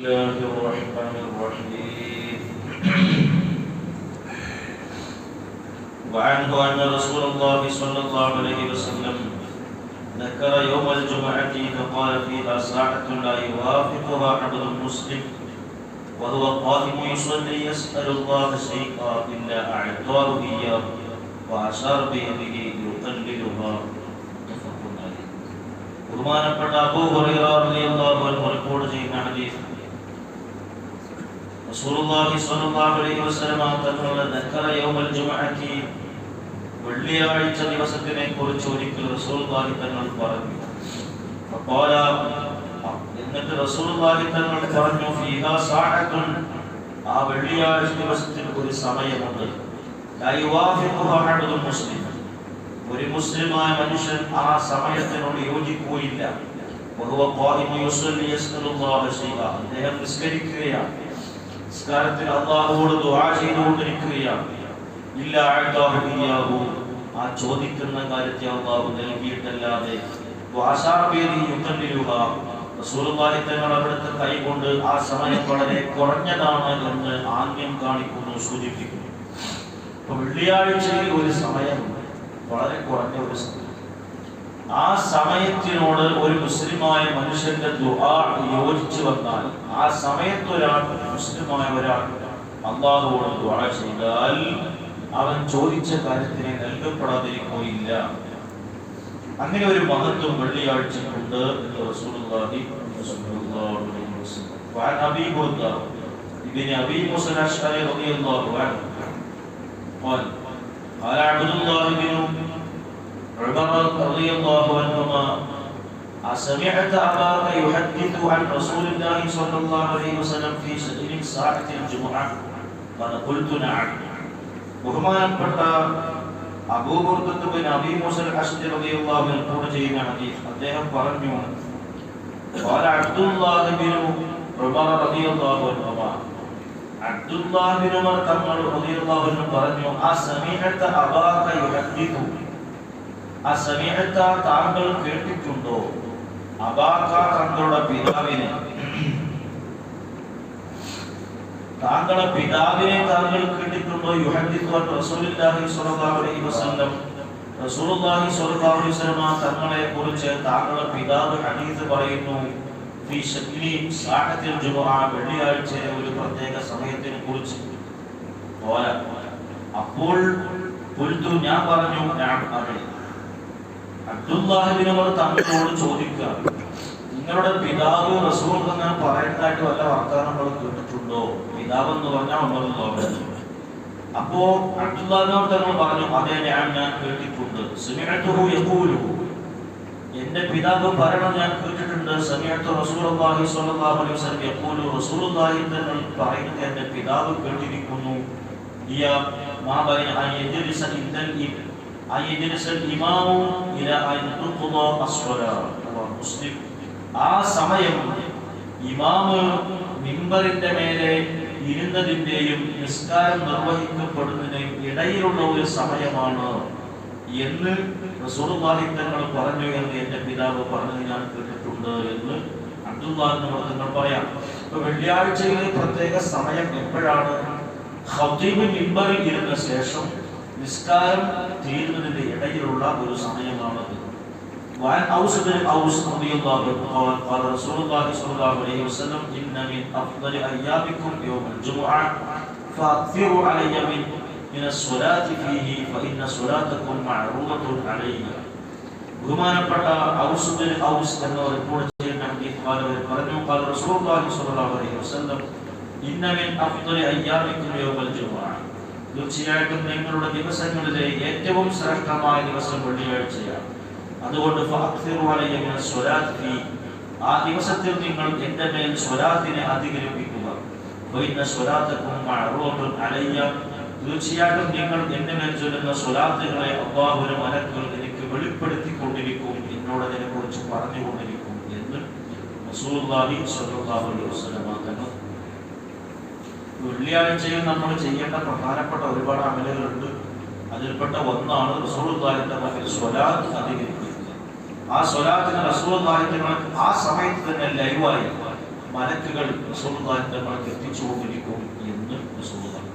الله الرحمن الرحيم وعنه أن رسول الله صلى الله عليه وسلم ذكر يوم الجمعة فقال فيها ساعة لا يوافقها عبد مسلم وهو قائم يصلي يسأل الله شيئا إلا أعطاه إياه وأشار بيده يقللها متفق عليه ബഹുമാനപ്പെട്ട അബൂ ഹുറൈറ റളിയല്ലാഹു അൻഹു റിപ്പോർട്ട് ചെയ്യുന്ന ഹദീസ് റസൂലുള്ളാഹി സ്വല്ലല്ലാഹു അലൈഹി വസല്ലം തങ്ങളുടെ ദക്കറ യൗമൽ ജുമുഅത്തി വെള്ളിയാഴ്ച ദിവസത്തിനെ കുറിച്ച് ഒരിക്കൽ റസൂലുള്ളാഹി തങ്ങൾ പറഞ്ഞു. അപ്പോൾ എന്നിട്ട് റസൂലുള്ളാഹി തങ്ങൾ പറഞ്ഞു ഫീഹാ സാഅത്തുൻ ആ വെള്ളിയാഴ്ച ദിവസത്തിൽ ഒരു സമയമുണ്ട്. ലാ യുവാഫിഖുഹാ അഹദുൻ മുസ്ലിം. ഒരു മുസ്ലിമായ മനുഷ്യൻ ആ സമയത്തിനോട് യോജിക്കുകയില്ല. വഹുവ ഖായിമു യുസല്ലി യസ്അലുല്ലാഹ ശൈഅ അദ്ദേഹം നിസ്കരിക്കുകയാണ്. നിസ്കാരത്തിൽ അള്ളാഹുവോട് ദുആ ചെയ്തുകൊണ്ടിരിക്കുകയാണ്. ഇല്ല ഇയ്യാഹു. ആ ചോദിക്കുന്ന കാര്യത്തെ അള്ളാഹു നൽകിയിട്ടല്ലാതെ തങ്ങൾ അവിടുത്തെ കൈകൊണ്ട് ആ സമയം വളരെ കുറഞ്ഞതാണ് എന്ന് ആംഗ്യം കാണിക്കുന്നു സൂചിപ്പിക്കുന്നു. അപ്പൊ വെള്ളിയാഴ്ചയിൽ ഒരു സമയം വളരെ കുറഞ്ഞ ഒരു സമയം. ആ സമയത്തിനോട് ഒരു മുസ്ലിമായ മനുഷ്യന്റെ ദുആ യോജിച്ചു വന്നാൽ ആ സമയത്ത് ഒരാൾ മുസ്ലിമായ ഒരാൾ അള്ളാഹുവോട് ദുആ ചെയ്താൽ അവൻ ചോദിച്ച കാര്യത്തിന് നൽകപ്പെടാതിരിക്കുകയില്ല അങ്ങനെ ഒരു മഹത്വം വെള്ളിയാഴ്ചക്കുണ്ട് എന്ന് റസൂലുള്ളാഹി സ്വല്ലല്ലാഹു അലൈഹി വസല്ലം وعن ابي برده ابن ابي موسى الاشعري رضي الله عنه قال قال عبد الله بن عمر رضي الله عنهما أسمعت أباك يحدث عن رسول الله صلى الله عليه وسلم في شأن ساعة الجمعة قال قلت نعم ബഹുമാനപ്പെട്ട അബൂബുർദത്ത് ബിൻ അബീ മൂസൽ അഷ്ദി റളിയല്ലാഹു അൻഹു റിപ്പോർട്ട് ചെയ്യുന്ന ഹദീസ് അദ്ദേഹം പറഞ്ഞു قال عبد الله بن عمر رضي الله عنهما അബ്ദുല്ലാഹിബിൻ ഉമർ തങ്ങൾ റളിയല്ലാഹു അൻഹു പറഞ്ഞു ആ സമീഅത്ത അബാക യുഹദ്ദിഥു ആ സമീഅത്ത താങ്കൾ കേട്ടിട്ടുണ്ടോ? അബാക്ക തങ്ങളുടെ പിതാവിനെ. താങ്കളുടെ പിതാവിനെ താങ്കൾ കേട്ടിട്ടുണ്ടോ? യുഹദ്ദിഥു റസൂലുള്ളാഹി സ്വല്ലല്ലാഹു അലൈഹി വസല്ലം. റസൂലുള്ളാഹി സ്വല്ലല്ലാഹു അലൈഹി വസല്ലം തങ്ങളെ കുറിച്ച് താങ്കളുടെ പിതാവ് ഹദീസ് പറയുന്നു ഫീ ശക്ലി സാഹത്തിൽ ജുമുഅ വെള്ളിയാഴ്ചയിലെ ഒരു പ്രത്യേക സമയത്തിനെ കുറിച്ച്. അപ്പോൾ പുൽത്തു ഞാൻ പറഞ്ഞു ഞാൻ അതെ അബ്ദുല്ലാഹിബിൻ ഉമർ തങ്ങളോട് ചോദിക്കുക. നിങ്ങളുടെ പിതാവ് റസൂൽ അങ്ങനെ പറയുന്നതായിട്ട് വല്ല വർത്തമാനങ്ങൾ കേട്ടിട്ടുണ്ടോ? പിതാവ് എന്ന് പറഞ്ഞാൽ ഉമർ അപ്പോ അബ്ദുല്ലാഹിനോട് തങ്ങൾ പറഞ്ഞു അതെ ഞാൻ ഞാൻ കേട്ടിട്ടുണ്ട്. സുമിഅത്തുഹു യഖൂലു. എന്റെ പിതാവ് പറയണം ഞാൻ കേട്ടിട്ടുണ്ട്. സമയത്ത് സ്വല്ലല്ലാഹു അലൈഹി വസല്ലം യഖൂലു റസൂലുള്ളാഹി തങ്ങൾ പറയുന്നത് എന്റെ പിതാവ് കേട്ടിരിക്കുന്നു. ആ സമയം ഇമാമ് മിമ്പറിന്റെ മേലെ ഇരുന്നതിന്റെയും നിസ്കാരം നിർവഹിക്കപ്പെടുന്നതിന്റെയും ഇടയിലുള്ള ഒരു സമയമാണ് എന്ന് റസൂലുള്ളാഹി തങ്ങൾ പറഞ്ഞു എന്ന് എന്റെ പിതാവ് പറഞ്ഞത് ഞാൻ കേട്ടിട്ടുണ്ട് എന്ന് അബ്ദുല്ലാഹിന്റെ തങ്ങൾ പറയാം. ഇപ്പൊ വെള്ളിയാഴ്ചയിലെ പ്രത്യേക സമയം എപ്പോഴാണ്? ഹൗദീബ് മിമ്പറിൽ ഇരുന്ന ശേഷം നിസ്കാരം തീരുന്നതിന്റെ ഇടയിലുള്ള ഒരു സമയമാണത് وعن أوس بن أوس رضي الله عنه قال قال رسول الله صلى الله عليه وسلم إن من أفضل أيامكم يوم الجمعة فأكثروا علي من من الصلاة فيه فإن صلاتكم معروضة علي ബഹുമാനപ്പെട്ട ഔസ് ബിൻ ഔസ് എന്ന റിപ്പോർട്ട് ചെയ്യുന്ന ഹദീസ് ഖാലവർ പറഞ്ഞു ഖാല റസൂലുള്ളാഹി സ്വല്ലല്ലാഹു അലൈഹി വസല്ലം ഇന്ന മിൻ അഫ്ദലി അയ്യാമിക്കും യൗമൽ ജുമുഅ തീർച്ചയായിട്ടും നിങ്ങളുടെ ദിവസങ്ങളിലെ ഏറ്റവും ശ്രേഷ്ഠമായ ദിവസം വെള്ളിയാഴ്ചയാണ്. അതുകൊണ്ട് സ്വരാത്തി ആ ദിവസത്തിൽ നിങ്ങൾ എന്റെ മേൽ സ്വരാത്തിനെ അധികരിപ്പിക്കുക. തീർച്ചയായിട്ടും നിങ്ങൾ എന്റെ മേൽ ചൊല്ലുന്ന സ്വലാത്തുകളെ അബ്ബാഹുര മലക്കുകൾ എനിക്ക് വെളിപ്പെടുത്തി കൊണ്ടിരിക്കും എന്നോട് അതിനെ കുറിച്ച് പറഞ്ഞുകൊണ്ടിരിക്കും എന്ന് വസല്ലം തങ്ങൾ വെള്ളിയാഴ്ചയിൽ നമ്മൾ ചെയ്യേണ്ട പ്രധാനപ്പെട്ട ഒരുപാട് അമലുകളുണ്ട്. അതിൽപ്പെട്ട ഒന്നാണ് മുമ്പിൽ സ്വലാത്ത് അധികരിക്കുന്നത്. ആ സ്വലാത്തിന് റസൂലുള്ളാഹി തങ്ങൾ ആ സമയത്ത് തന്നെ ലൈവായി മലക്കുകൾ റസൂലുള്ളാഹി തങ്ങൾക്ക് എത്തിച്ചുകൊണ്ടിരിക്കും എന്ന് റസൂലുള്ളാഹി